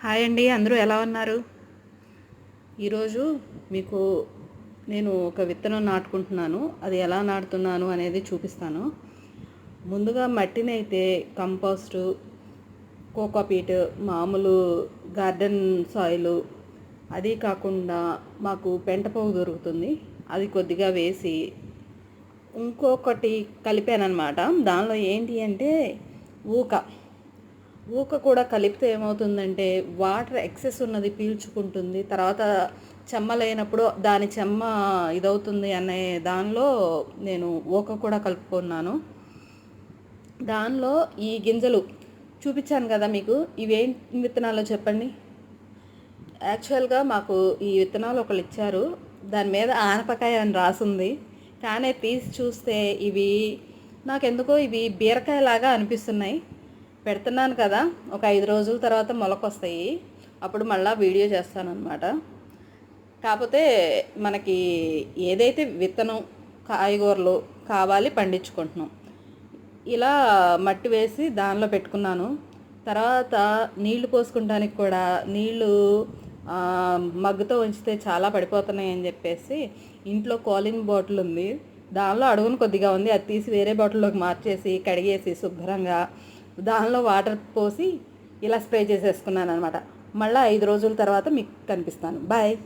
Hi అండి అందరూ ఎలా ఉన్నారు? ఈరోజు మీకు నేను ఒక విత్తనం నాటుకుంటున్నాను. అది ఎలా నాటుతున్నాను అనేది చూపిస్తాను. ముందుగా మట్టిని అయితే కంపోస్టు కోకోపీట్ మామూలు గార్డెన్ సాయిల్ అది కాకుండా మాకు పెంట పోగు దొరుకుతుంది. అది కొద్దిగా వేసి ఇంకొకటి కలిపానమాట దానిలో ఏంటి అంటే ఊక. ఊక కూడా కలిపితే ఏమవుతుందంటే వాటర్ ఎక్సెస్ ఉన్నది పీల్చుకుంటుంది. తర్వాత చెమ్మ లేనప్పుడు దాని చెమ్మ ఇదవుతుంది అనే దానిలో నేను ఊక కూడా కలుపుకున్నాను. దానిలో ఈ గింజలు చూపించాను కదా మీకు ఇవేం విత్తనాలు చెప్పండి? యాక్చువల్గా మాకు ఈ విత్తనాలు ఒకళ్ళు ఇచ్చారు. దాని మీద ఆనపకాయ అని రాసింది. కానీ తీసి చూస్తే ఇవి నాకెందుకో ఇవి బీరకాయలాగా అనిపిస్తున్నాయి. పెడుతున్నాను కదా ఒక ఐదు రోజుల తర్వాత మొలకొస్తాయి. అప్పుడు మళ్ళీ వీడియో చేస్తానన్నమాట. కాకపోతే మనకి ఏదైతే విత్తనం కాయగూరలు కావాలి పండించుకుంటున్నాం. ఇలా మట్టి వేసి దానిలో పెట్టుకున్నాను. తర్వాత నీళ్ళు పోసుకుంటానికి కూడా నీళ్ళు మగ్గుతో ఉంచితే చాలా పడిపోతున్నాయి అని చెప్పేసి ఇంట్లో కూలింగ్ బాటిల్ ఉంది. దానిలో అడుగును కొద్దిగా ఉంది. అది తీసి వేరే బాటిల్లోకి మార్చేసి కడిగేసి శుభ్రంగా దానిలో వాటర్ పోసి ఇలా స్ప్రే చేసేసుకున్నాను అనమాట మళ్ళీ ఐదు రోజుల తర్వాత మీకు కనిపిస్తాను. బాయ్.